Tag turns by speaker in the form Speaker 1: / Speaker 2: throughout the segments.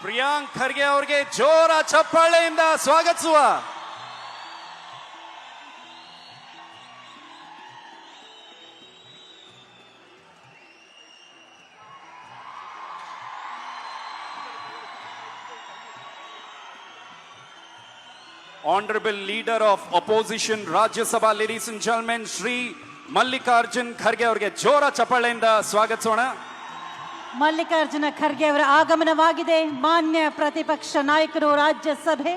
Speaker 1: ಪ್ರಿಯಾಂಕ್ ಖರ್ಗೆ ಅವರಿಗೆ ಜೋರ ಚಪ್ಪಾಳೆಯಿಂದ ಸ್ವಾಗತಿಸುವ. Honourable leader of opposition Rajya Sabha ladies and and Shri Mallikarjun Kharge ಅವರಿಗೆ ಜೋರ ಚಪ್ಪಾಳೆಯಿಂದ ಸ್ವಾಗತಿಸೋಣ.
Speaker 2: ಮಲ್ಲಿಕಾರ್ಜುನ ಖರ್ಗೆ ಅವರ ಆಗಮನವಾಗಿದೆ. ಮಾನ್ಯ ಪ್ರತಿಪಕ್ಷ ನಾಯಕರು ರಾಜ್ಯಸಭೆ.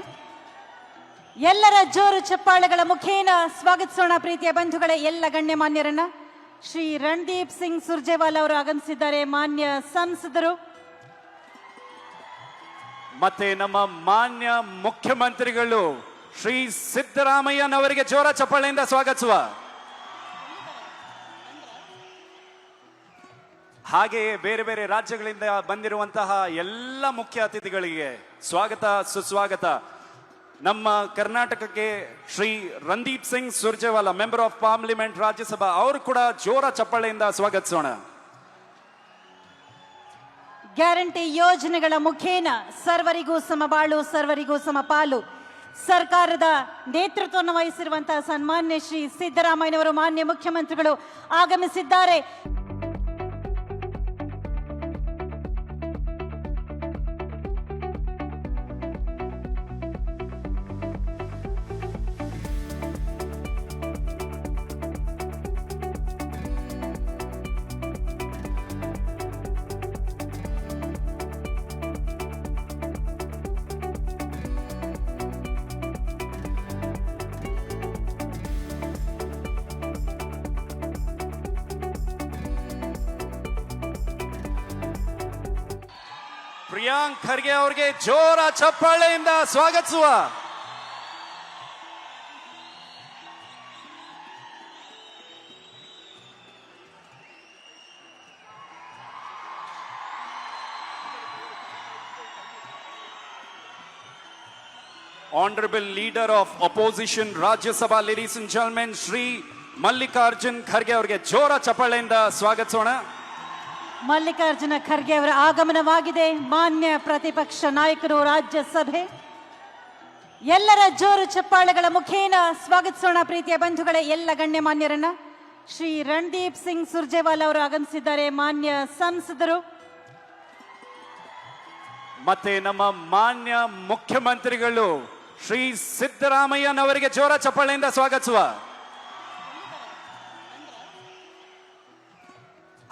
Speaker 2: ಎಲ್ಲರ ಜೋರು ಚಪ್ಪಾಳೆಗಳ ಮುಖೇನ ಸ್ವಾಗತಿಸೋಣ ಪ್ರೀತಿಯ ಬಂಧುಗಳೇ, ಎಲ್ಲ ಗಣ್ಯಮಾನ್ಯರನ್ನ ಶ್ರೀ ರಣದೀಪ್ ಸಿಂಗ್ ಸುರ್ಜೇವಾಲ್ ಅವರು ಆಗಮಿಸಿದ್ದಾರೆ ಮಾನ್ಯ ಸಂಸದರು.
Speaker 1: ಮತ್ತೆ ನಮ್ಮ ಮಾನ್ಯ ಮುಖ್ಯಮಂತ್ರಿಗಳು ಶ್ರೀ ಸಿದ್ದರಾಮಯ್ಯನವರಿಗೆ ಜೋರ ಚಪ್ಪಾಳೆಯಿಂದ ಸ್ವಾಗತಿಸುವ. ಹಾಗೆಯೇ ಬೇರೆ ಬೇರೆ ರಾಜ್ಯಗಳಿಂದ ಬಂದಿರುವಂತಹ ಎಲ್ಲ ಮುಖ್ಯ ಅತಿಥಿಗಳಿಗೆ ಸ್ವಾಗತ, ಸುಸ್ವಾಗತ. ನಮ್ಮ ಕರ್ನಾಟಕಕ್ಕೆ Shri Randeep Singh Surjewala member of parliament Rajya Sabha, ಅವರು ಕೂಡ ಜೋರ ಚಪ್ಪಾಳೆಯಿಂದ ಸ್ವಾಗತಿಸೋಣ.
Speaker 2: ಗ್ಯಾರಂಟಿ ಯೋಜನೆಗಳ ಮುಖೇನ ಸರ್ವರಿಗೂ ಸಮಬಾಳು, ಸರ್ವರಿಗೂ ಸಮಪಾಲು. ಸರ್ಕಾರದ ನೇತೃತ್ವವನ್ನು ವಹಿಸಿರುವಂತಹ ಸನ್ಮಾನ್ಯ ಶ್ರೀ ಸಿದ್ದರಾಮಯ್ಯನವರು ಮಾನ್ಯ ಮುಖ್ಯಮಂತ್ರಿಗಳು ಆಗಮಿಸಿದ್ದಾರೆ.
Speaker 1: ಪ್ರಿಯಾಂಕ್ ಖರ್ಗೆ ಅವರಿಗೆ ಜೋರ ಚಪ್ಪಾಳೆಯಿಂದ ಸ್ವಾಗತಿಸುವ. Honorable leader of Opposition Rajya Sabha ladies and gentlemen, Shri Mallikarjun Kharge ಅವರಿಗೆ ಜೋರ ಚಪ್ಪಾಳೆಯಿಂದ ಸ್ವಾಗತಿಸೋಣ.
Speaker 2: ಮಲ್ಲಿಕಾರ್ಜುನ ಖರ್ಗೆ ಅವರ ಆಗಮನವಾಗಿದೆ. ಮಾನ್ಯ ಪ್ರತಿಪಕ್ಷ ನಾಯಕರು ರಾಜ್ಯಸಭೆ. ಎಲ್ಲರ ಜೋರು ಚಪ್ಪಾಳೆಗಳ ಮುಖೇನ ಸ್ವಾಗತಿಸೋಣ ಪ್ರೀತಿಯ ಬಂಧುಗಳೇ, ಎಲ್ಲ ಗಣ್ಯಮಾನ್ಯರನ್ನ. ಶ್ರೀ ರಣದೀಪ್ ಸಿಂಗ್ ಸುರ್ಜೇವಾಲ್ ಅವರು ಆಗಮಿಸಿದ್ದಾರೆ, ಮಾನ್ಯ ಸಂಸದರು.
Speaker 1: ಮತ್ತೆ ನಮ್ಮ ಮಾನ್ಯ ಮುಖ್ಯಮಂತ್ರಿಗಳು ಶ್ರೀ ಸಿದ್ದರಾಮಯ್ಯನವರಿಗೆ ಜೋರ ಚಪ್ಪಾಳೆಯಿಂದ ಸ್ವಾಗತಿಸುವ.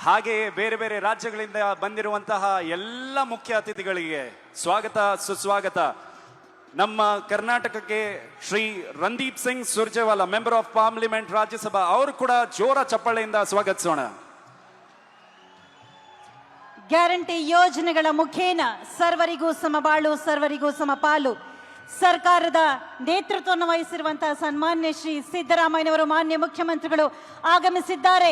Speaker 1: ಹಾಗೆಯೇ ಬೇರೆ ಬೇರೆ ರಾಜ್ಯಗಳಿಂದ ಬಂದಿರುವಂತಹ ಎಲ್ಲ ಮುಖ್ಯ ಅತಿಥಿಗಳಿಗೆ ಸ್ವಾಗತ, ಸುಸ್ವಾಗತ. ನಮ್ಮ ಕರ್ನಾಟಕಕ್ಕೆ Shri Randeep Singh Surjewala member of parliament Rajya Sabha, ಅವರು ಕೂಡ ಜೋರ ಚಪ್ಪಳೆಯಿಂದ ಸ್ವಾಗತಿಸೋಣ.
Speaker 2: ಗ್ಯಾರಂಟಿ ಯೋಜನೆಗಳ ಮುಖೇನ ಸರ್ವರಿಗೂ ಸಮಬಾಳು ಸರ್ವರಿಗೂ ಸಮಪಾಲು ಸರ್ಕಾರದ ನೇತೃತ್ವವನ್ನು ವಹಿಸಿರುವಂತಹ ಸನ್ಮಾನ್ಯ ಶ್ರೀ ಸಿದ್ದರಾಮಯ್ಯನವರು ಮಾನ್ಯ ಮುಖ್ಯಮಂತ್ರಿಗಳು ಆಗಮಿಸಿದ್ದಾರೆ.